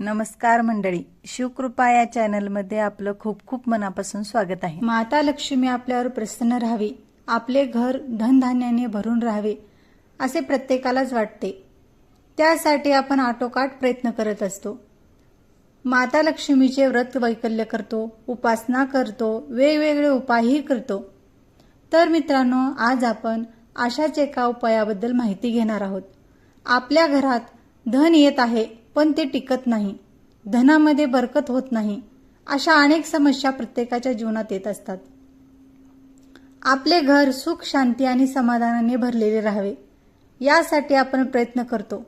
नमस्कार मंडळी. शिवकृपा या चॅनलमध्ये आपलं खूप खूप मनापासून स्वागत आहे. माता लक्ष्मी आपल्यावर प्रसन्न राहावी. आपले घर धनधान्याने भरून राहावे असे प्रत्येकालाच वाटते. त्यासाठी आपण आटोकाट प्रयत्न करत असतो. माता लक्ष्मीचे व्रत वैकल्य करतो उपासना करतो वेगवेगळे उपायही करतो. तर मित्रांनो आज आपण अशाच एका उपायाबद्दल माहिती घेणार आहोत. आपल्या घरात धन येत आहे. पण ते टिकत नाही. धनामध्ये बरकत होत नाही. अशा अनेक समस्या प्रत्येकाच्या जीवनात येत असतात. आपले घर सुख शांती आणि समाधानाने भरलेले राहावे यासाठी आपण प्रयत्न करतो.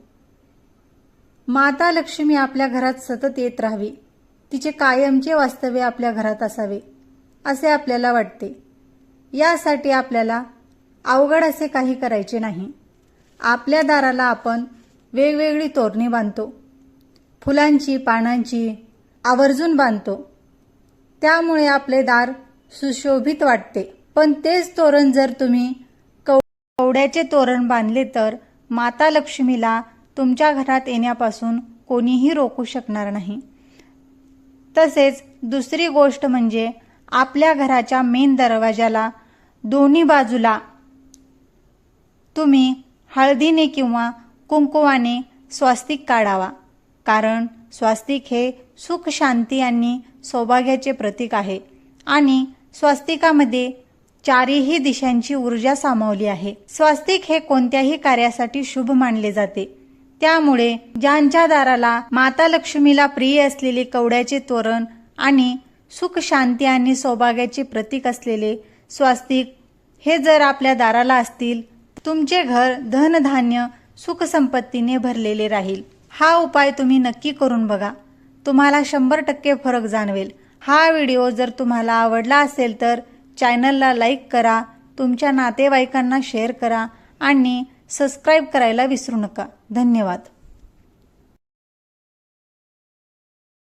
माता लक्ष्मी आपल्या घरात सतत येत राहावी. तिचे कायमचे वास्तव्य आपल्या घरात असावे असे आपल्याला वाटते. यासाठी आपल्याला अवघड असे काही करायचे नाही. आपल्या दाराला आपण वेगवेगळी तोरणे बांधतो. फुलांची पानांची आवर्जून बांधतो. त्यामुळे आपले दार सुशोभित वाटते. पण तेच तोरण जर तुम्ही कव- कवड्याचे तोरण बांधले तर माता लक्ष्मीला तुमच्या घरात येण्यापासून कोणीही रोखू शकणार नाही. तसेच दुसरी गोष्ट म्हणजे आपल्या घराच्या मेन दरवाजाला दोन्ही बाजूला तुम्ही हळदीने किंवा कुंकुवाने स्वास्तिक काढावा. कारण स्वास्तिक हे सुख शांती आणि सौभाग्याचे प्रतीक आहे. आणि स्वास्तिकामध्ये चारही दिशांची ऊर्जा सामावली आहे. स्वास्तिक हे कोणत्याही कार्यासाठी शुभ मानले जाते. त्यामुळे ज्यांच्या दाराला माता लक्ष्मीला प्रिय असलेले कवड्याचे तोरण आणि सुख शांती आणि सौभाग्याचे प्रतीक असलेले स्वास्तिक हे जर आपल्या दाराला असतील तुमचे घर धनधान्य सुखसंपत्तीने भरलेले राहील. हा उपाय तुम्ही नक्की करून बघा. तुम्हाला शंभर टक्के फरक जाणवेल. हा व्हिडिओ जर तुम्हाला आवडला असेल तर चॅनलला लाईक करा तुमच्या नातेवाईकांना शेअर करा आणि सबस्क्राईब करायला विसरू नका. धन्यवाद.